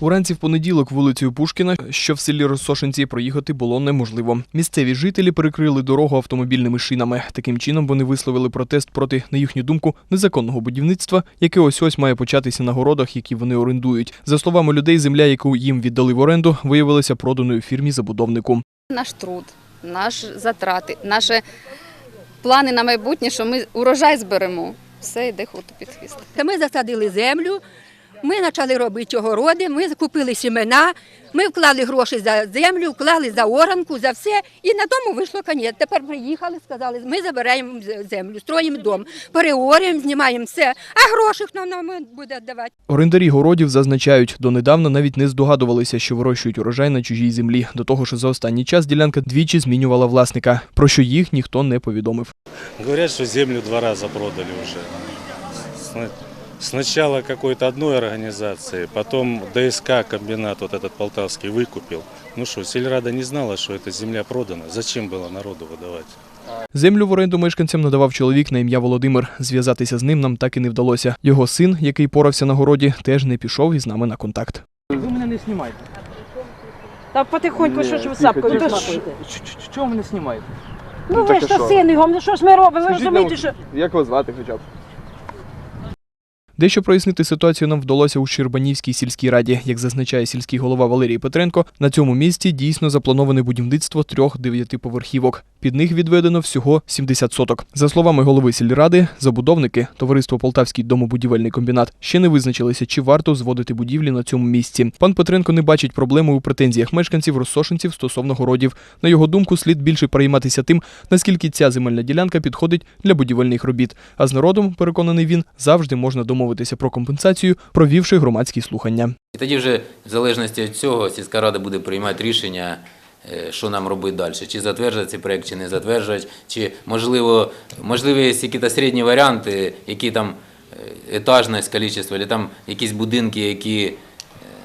Уранці в понеділок вулицею Пушкіна, що в селі Розсошенці, проїхати було неможливо. Місцеві жителі перекрили дорогу автомобільними шинами. Таким чином вони висловили протест проти, на їхню думку, незаконного будівництва, яке ось ось має початися на городах, які вони орендують. За словами людей, земля, яку їм віддали в оренду, виявилася проданою фірмі забудовнику. Наш труд, наші затрати, наші плани на майбутнє, що ми урожай зберемо. Все йде хуту під хвіст. Ми засадили землю, ми почали робити огороди, ми закупили сімена, ми вклали гроші за землю, вклали за оранку, за все. І на тому вийшло конець. Тепер приїхали, сказали, ми забираємо землю, строїмо дом, переорюємо, знімаємо все, а гроші хто нам буде давати? Орендарі городів зазначають, донедавна навіть не здогадувалися, що вирощують урожай на чужій землі. До того ж, за останній час ділянка двічі змінювала власника, про що їх ніхто не повідомив. Говорят, что землю два раза продали уже. Сна- Сначала какой-то одной организации, потом ДСК комбинат вот этот полтавский выкупил. Ну что, сельрада не знала, что эта земля продана. Зачем было народу выдавать? Землю в оренду мешканцям надавав чоловік на ім'я Володимир. Зв'язатися з ним нам так і не вдалося. Його син, який порався на городі, теж не пішов із нами на контакт. Ви мене не знімайте. Та потихоньку, що ж ви сапкою Та розмахуєте? ч- ч- Чого мене знімаєте? Ну ви ж то син його, ну що ж ми робимо? Ви Скажіть розумієте, нам, що... Як вас звати хоча б? Дещо прояснити ситуацію нам вдалося у Щербанівській сільській раді. Як зазначає сільський голова Валерій Петренко, на цьому місці дійсно заплановане будівництво трьох дев'ятиповерхівок. Під них відведено всього 70 соток. За словами голови сільради, забудовники, товариство Полтавський домобудівельний комбінат, ще не визначилися, чи варто зводити будівлі на цьому місці. Пан Петренко не бачить проблеми у претензіях мешканців розсошенців стосовно городів. На його думку, слід більше перейматися тим, наскільки ця земельна ділянка підходить для будівельних робіт. А з народом, переконаний він, завжди можна домовитися про компенсацію, провівши громадські слухання. І тоді вже в залежності від цього сільська рада буде приймати рішення, що нам робити далі. Чи затверджують цей проект, чи не затверджують, чи можливо, можливо є якісь середні варіанти, які там е, етажність, кількість, або там якісь будинки, які е,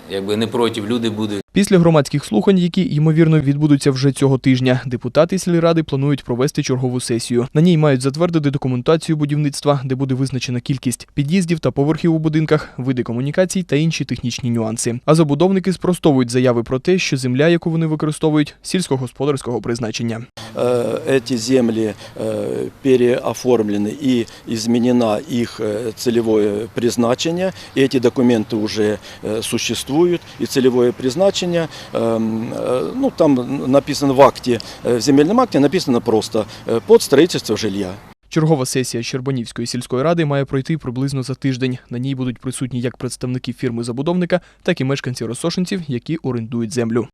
якби не проти, люди будуть. Після громадських слухань, які ймовірно відбудуться вже цього тижня, депутати сільради планують провести чергову сесію. На ній мають затвердити документацію будівництва, де буде визначена кількість під'їздів та поверхів у будинках, види комунікацій та інші технічні нюанси. А забудовники спростовують заяви про те, що земля, яку вони використовують, сільськогосподарського призначення. Э, эти земли э, переоформлены и изменено их э, целевое призначение. И эти документы уже э, существуют. И целевое призначение, эм, э, ну там написано в акте, э, в земельном акте написано просто э, под строительство жилья. Чергова сесія Щербанівської сільської ради має пройти приблизно за тиждень. На ній будуть присутні як представники фірми забудовника, так і мешканці розсошенців, які орендують землю.